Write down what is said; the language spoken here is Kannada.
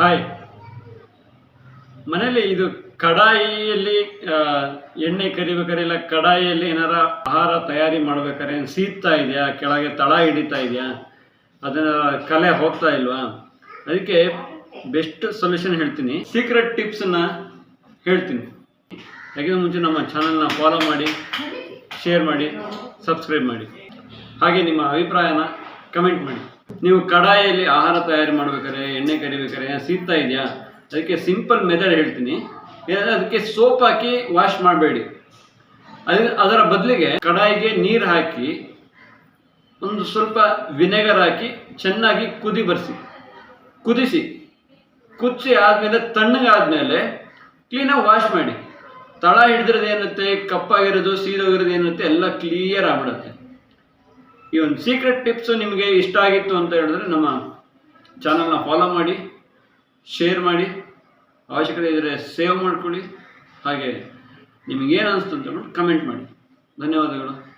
ಹಾಯ್ ಮನೆಯಲ್ಲಿ ಇದು ಕಡಾಯಿಯಲ್ಲಿ ಎಣ್ಣೆ ಕರಿಬೇಕಾದ್ರೆ ಇಲ್ಲ ಕಡಾಯಿಯಲ್ಲಿ ಏನಾರ ಆಹಾರ ತಯಾರಿ ಮಾಡ್ಬೇಕಾದ್ರೆ ಏನು ಸೀತಾ ಇದೆಯಾ? ಕೆಳಗೆ ತಳ ಹಿಡಿತಾ ಇದೆಯಾ? ಅದನ್ನ ಕಲೆ ಹೋಗ್ತಾ ಇಲ್ವಾ? ಅದಕ್ಕೆ ಬೆಸ್ಟ್ ಸೊಲ್ಯೂಷನ್ ಹೇಳ್ತೀನಿ. ಸೀಕ್ರೆಟ್ ಟಿಪ್ಸನ್ನ ಹೇಳ್ತೀನಿ. ಹಾಗೆ ಮುಂಚೆ ನಮ್ಮ ಚಾನಲ್ನ ಫಾಲೋ ಮಾಡಿ ಶೇರ್ ಮಾಡಿ ಸಬ್ಸ್ಕ್ರೈಬ್ ಮಾಡಿ. ಹಾಗೆ ನಿಮ್ಮ ಅಭಿಪ್ರಾಯನ ಕಮೆಂಟ್ ಮಾಡಿ. ನೀವು ಕಡಾಯಲ್ಲಿ ಆಹಾರ ತಯಾರಿ ಮಾಡ್ಬೇಕಾರೆ ಎಣ್ಣೆ ಕರಿಬೇಕಾದ್ರೆ ಸೀತಾ ಇದೆಯಾ? ಅದಕ್ಕೆ ಸಿಂಪಲ್ ಮೆಥಡ್ ಹೇಳ್ತೀನಿ. ಏನಂದ್ರೆ ಅದಕ್ಕೆ ಸೋಪ್ ಹಾಕಿ ವಾಶ್ ಮಾಡಬೇಡಿ. ಅದ ಅದರ ಬದಲಿಗೆ ಕಡಾಯಿಗೆ ನೀರು ಹಾಕಿ, ಒಂದು ಸ್ವಲ್ಪ ವಿನೆಗರ್ ಹಾಕಿ ಚೆನ್ನಾಗಿ ಕುದಿ ಬರ್ಸಿ. ಕುದಿಸಿ. ಕುದಿಸಿ ಆದಮೇಲೆ, ತಣ್ಣಗಾದ್ಮೇಲೆ ಕ್ಲೀನಾಗಿ ವಾಶ್ ಮಾಡಿ. ತಳ ಹಿಡಿದ್ರದ್ದು ಏನುತ್ತೆ ಕಪ್ಪಾಗಿರೋದು ಸೀದೋಗಿರೋದು ಏನುತ್ತೆ ಎಲ್ಲ ಕ್ಲಿಯರ್ ಆಗ್ಬಿಡುತ್ತೆ. ಈ ಒಂದು ಸೀಕ್ರೆಟ್ ಟಿಪ್ಸು ನಿಮಗೆ ಇಷ್ಟ ಆಗಿತ್ತು ಅಂತ ಹೇಳಿದ್ರೆ ನಮ್ಮ ಚಾನಲ್ನ ಫಾಲೋ ಮಾಡಿ ಶೇರ್ ಮಾಡಿ. ಅವಶ್ಯಕತೆ ಇದ್ದರೆ ಸೇವ್ ಮಾಡ್ಕೊಳ್ಳಿ. ಹಾಗೆ ನಿಮಗೇನು ಅನಿಸ್ತು ಅಂತ ಕಮೆಂಟ್ ಮಾಡಿ. ಧನ್ಯವಾದಗಳು.